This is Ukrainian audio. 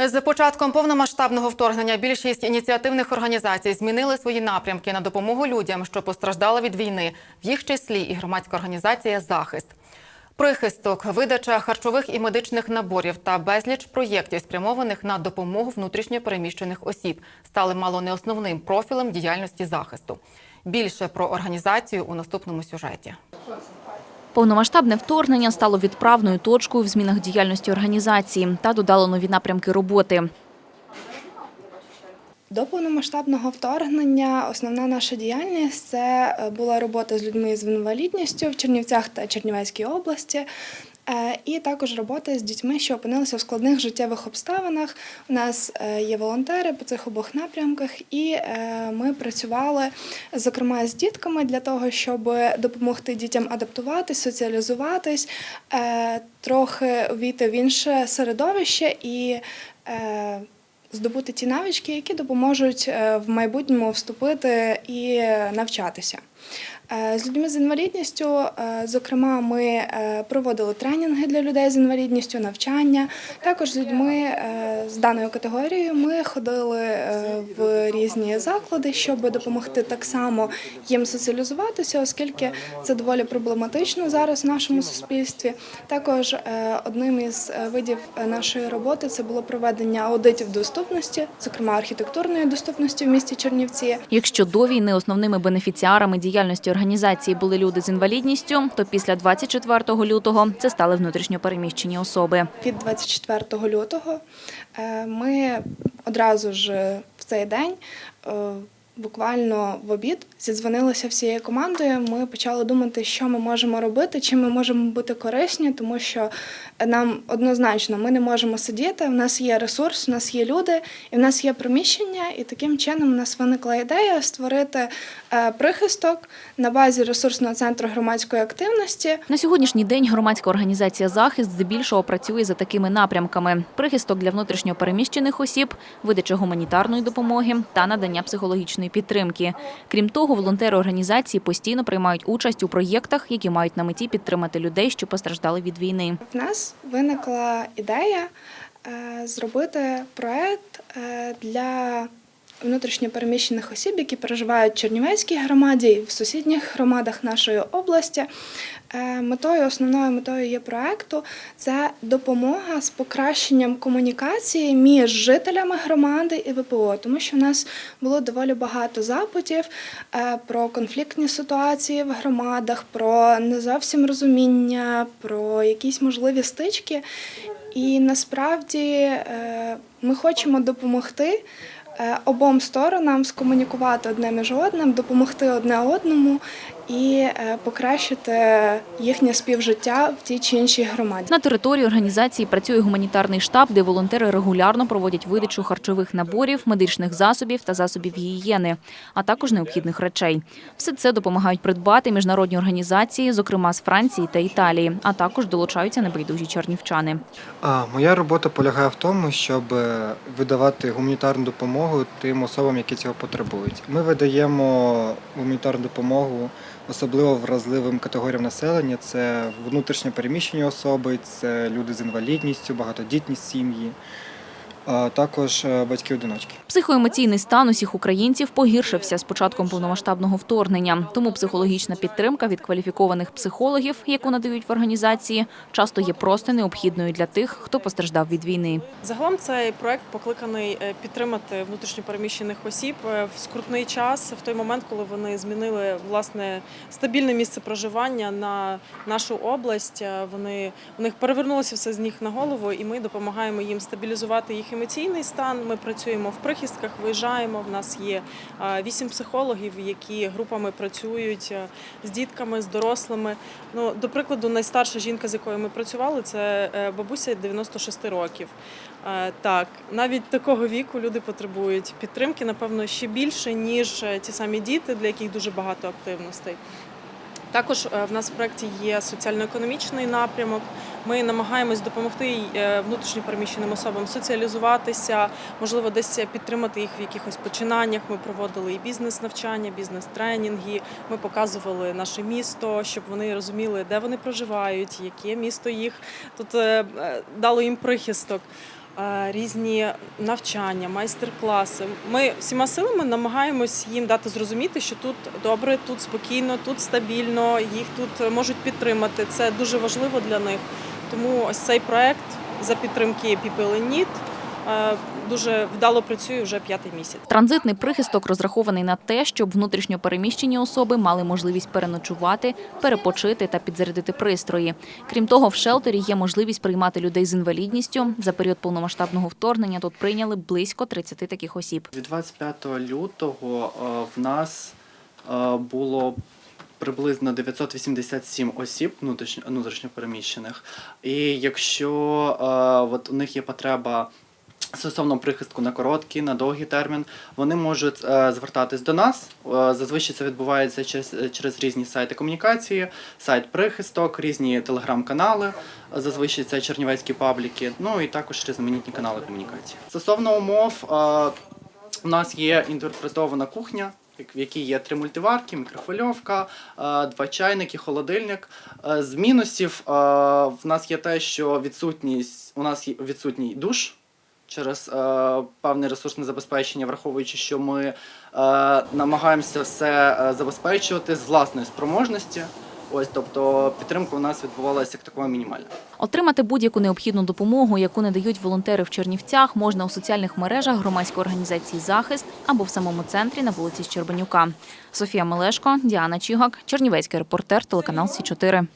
З початком повномасштабного вторгнення більшість ініціативних організацій змінили свої напрямки на допомогу людям, що постраждали від війни, в їх числі і громадська організація Захист. Прихисток, видача харчових і медичних наборів та безліч проєктів, спрямованих на допомогу внутрішньо переміщених осіб, стали мало не основним профілем діяльності захисту. Більше про організацію у наступному сюжеті. Повномасштабне вторгнення стало відправною точкою в змінах діяльності організації та додало нові напрямки роботи. До повномасштабного вторгнення основна наша діяльність це е, була робота з людьми з інвалідністю в Чернівцях та Чернівецькій області. Е, І також робота з дітьми, що опинилися в складних життєвих обставинах. У нас е, є волонтери по цих обох напрямках, і е, ми працювали зокрема з дітками для того, щоб допомогти дітям адаптуватись, соціалізуватись, трохи увійти в інше середовище і. здобути ті навички, які допоможуть в майбутньому вступити і навчатися. Е, З людьми з інвалідністю, е, зокрема, ми е, проводили тренінги для людей з інвалідністю, навчання. Також з людьми з даною категорією ми ходили е, в різні заклади, щоб допомогти так само їм соціалізуватися, оскільки це доволі проблематично зараз в нашому суспільстві. Також е, одним із е, видів нашої роботи це було проведення аудитів доступності, зокрема архітектурної доступності в місті Чернівці. Якщо до війни основними бенефіціарами діяльності організації були люди з інвалідністю, то після 24 лютого це стали внутрішньо переміщені особи. Від 24 лютого ми одразу ж в цей день. Буквально в обід зідзвонилися всією командою. Ми почали думати, що ми можемо робити, чим ми можемо бути корисні, тому що нам однозначно ми не можемо сидіти. У нас є ресурс, у нас є люди, і в нас є приміщення. І таким чином у нас виникла ідея створити е, прихисток на базі ресурсного центру громадської активності. На сьогоднішній день громадська організація Захист здебільшого працює за такими напрямками: прихисток для внутрішньо переміщених осіб, видача гуманітарної допомоги та надання психологічної підтримки. Крім того, волонтери організації постійно приймають участь у проєктах, які мають на меті підтримати людей, що постраждали від війни. В нас виникла ідея е, зробити проект е, для внутрішньопереміщених осіб, які проживають в Чернівецькій громаді і в сусідніх громадах нашої області. Е, Метою, основною метою є проекту це допомога з покращенням комунікації між жителями громади і ВПО, тому що в нас було доволі багато запитів е, про конфліктні ситуації в громадах, про не зовсім розуміння, про якісь можливі стички. І насправді е, ми хочемо допомогти обом сторонам скомунікувати одне між одним, допомогти одне одному і е, покращити їхнє співжиття в тій чи іншій громаді. На території організації працює гуманітарний штаб, де волонтери регулярно проводять видачу харчових наборів, медичних засобів та засобів гігієни, а також необхідних речей. Все це допомагають придбати міжнародні організації, зокрема з Франції та Італії, а також долучаються небайдужі чернівчани. А, моя робота полягає в тому, щоб е, видавати гуманітарну допомогу тим особам, які цього потребують. Ми видаємо гуманітарну допомогу особливо вразливим категоріям населення: це внутрішньо переміщені особи, це люди з інвалідністю, багатодітні сім'ї, а також е, батьки-одиночки. Психоемоційний стан усіх українців погіршився з початком повномасштабного вторгнення. Тому психологічна підтримка від кваліфікованих психологів, яку надають в організації, часто є просто необхідною для тих, хто постраждав від війни. Загалом цей проект покликаний е, підтримати внутрішньопереміщених осіб е, в скрутний час, в той момент, коли вони змінили власне стабільне місце проживання на нашу область. Вони у них перевернулося все з ніг на голову, і ми допомагаємо їм стабілізувати їх емоційний стан. Ми працюємо в прихистках, виїжджаємо. В нас є вісім психологів, які групами працюють з дітками, з дорослими. Ну, до прикладу, найстарша жінка, з якою ми працювали, це е, бабуся 96 років. Так, навіть такого віку люди потребують підтримки, напевно, ще більше, ніж е, ті самі діти, для яких дуже багато активностей. Також е, в нас в проєкті є соціально-економічний напрямок. Ми намагаємось допомогти е, внутрішньо переміщеним особам соціалізуватися, можливо, десь підтримати їх в якихось починаннях. Ми проводили і бізнес-навчання, бізнес-тренінги. Ми показували наше місто, щоб вони розуміли, де вони проживають, яке місто їх тут е, е, дало їм прихисток. Е, різні навчання, майстер-класи. Ми всіма силами намагаємось їм дати зрозуміти, що тут добре, тут спокійно, тут стабільно, їх тут можуть підтримати. Це дуже важливо для них. Тому ось цей проект за підтримки е, дуже вдало працює вже п'ятий місяць. Транзитний прихисток розрахований на те, щоб внутрішньо переміщені особи мали можливість переночувати, перепочити та підзарядити пристрої. Крім того, в шелтері є можливість приймати людей з інвалідністю. За період повномасштабного вторгнення тут прийняли близько 30 таких осіб. Від 25 лютого е, в нас е, було приблизно 987 осіб внутрішньо, внутрішньопереміщених. І якщо е, от у них є потреба стосовно прихистку на короткий, на довгий термін, вони можуть е, звертатись до нас. Е, зазвичай це відбувається через, через різні сайти комунікації, сайт прихисток, різні телеграм-канали. Зазвичай це чернівецькі пабліки, ну і також різноманітні канали комунікації. Стосовно умов, е, у нас є інтерпретована кухня, в якій є три мультиварки, мікрохвильовка, е, два чайники, холодильник. Е, З мінусів е, в нас є те, що відсутність у нас відсутній душ. Через е, певне ресурсне забезпечення, враховуючи, що ми е, намагаємося все е, забезпечувати з власної спроможності. Ось, тобто підтримка у нас відбувалася як такова мінімальна. Отримати будь-яку необхідну допомогу, яку надають волонтери в Чернівцях, можна у соціальних мережах громадської організації Захист або в самому центрі на вулиці Щербанюка. Софія Мелешко, Діана Чігак, Чернівецький репортер, телеканал Сі 4